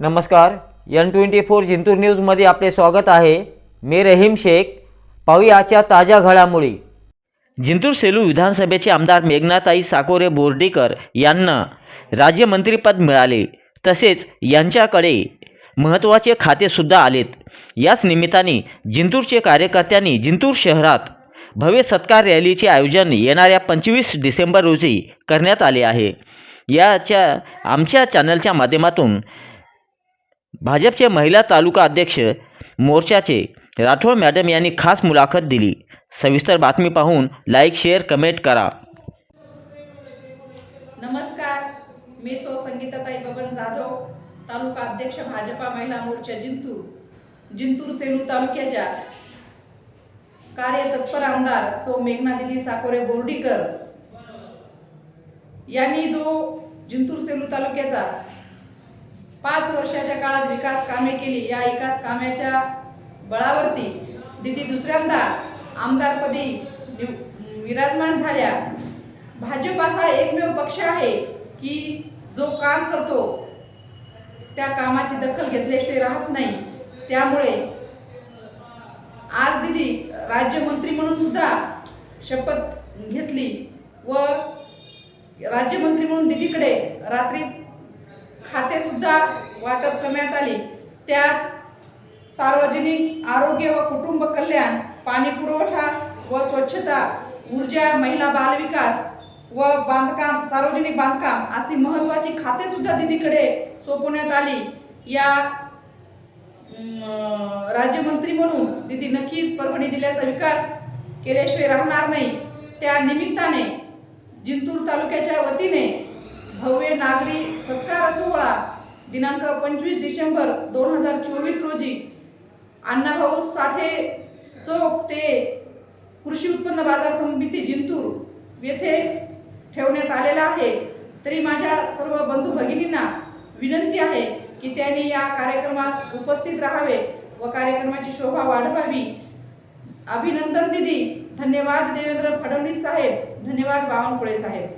नमस्कार N twenty four Jintur न्यूजमध्ये आपले स्वागत आहे. मी रहीम शेख. पाहुयाच्या ताज्या घडामोडी. जिंतूर सेलू विधानसभेचे आमदार मेघनाताई साकोरे बोर्डीकर यांना राज्यमंत्रीपद मिळाले. तसेच यांच्याकडे महत्त्वाचे खातेसुद्धा आलेत. याच निमित्ताने जिंतूरचे कार्यकर्त्यांनी जिंतूर शहरात भव्य सत्कार रॅलीचे आयोजन येणाऱ्या पंचवीस डिसेंबर रोजी करण्यात आले आहे. याच्या आमच्या चॅनलच्या माध्यमातून भाजपचे महिला तालुका अध्यक्ष मोर्चाचे राठोड मॅडम यांनी खास मुलाखत दिली. सविस्तर बातमी पाहून लाईक शेअर कमेंट करा. नमस्कार. मी सौ संगीताताई बबन जाधव तालुका अध्यक्ष भाजपा महिला मोर्चा जिंतूर. जिंतूर सेलू तालुक्याच्या कार्यतत्पर आमदार सौ मेघनादिदी साकोरे बोर्डीकर यांनी जो जिंतूर सेलू तालुक्याचा पाच वर्षाच्या काळात विकास कामे केली. या विकास कामाच्या बळावरती दिदी दुसऱ्यांदा आमदारपदी निव- विराजमान झाल्या. भाजप असा एकमेव पक्ष आहे की जो काम करतो त्या कामाची दखल घेतल्याशिवाय राहत नाही. त्यामुळे आज दिदी राज्यमंत्री म्हणून सुद्धा शपथ घेतली व राज्यमंत्री म्हणून दिदीकडे रात्रीच खातेसुद्धा वाटप करण्यात आली. त्यात सार्वजनिक आरोग्य व कुटुंब कल्याण पाणी पुरवठा व स्वच्छता ऊर्जा महिला बालविकास व बांधकाम सार्वजनिक बांधकाम अशी महत्त्वाची खातेसुद्धा दिदीकडे सोपवण्यात आली. या राज्यमंत्री म्हणून दिदी नक्कीच परभणी जिल्ह्याचा विकास केल्याशिवाय राहणार नाही. त्या निमित्ताने जिंतूर तालुक्याच्या वतीने भव्य नागरी सत्कार सोहळा दिनांक पंचवीस डिसेंबर दोन हजार चोवीस रोजी अण्णाभाऊ साठे चौक ते कृषी उत्पन्न बाजार समिती जिंतूर येथे ठेवण्यात आलेला आहे. तरी माझ्या सर्व बंधू भगिनींना विनंती आहे की त्यांनी या कार्यक्रमास उपस्थित राहावे व कार्यक्रमाची शोभा वाढवावी. अभिनंदन दिदी धन्यवाद देवेंद्र फडणवीस साहेब धन्यवाद बावनकुळे साहेब.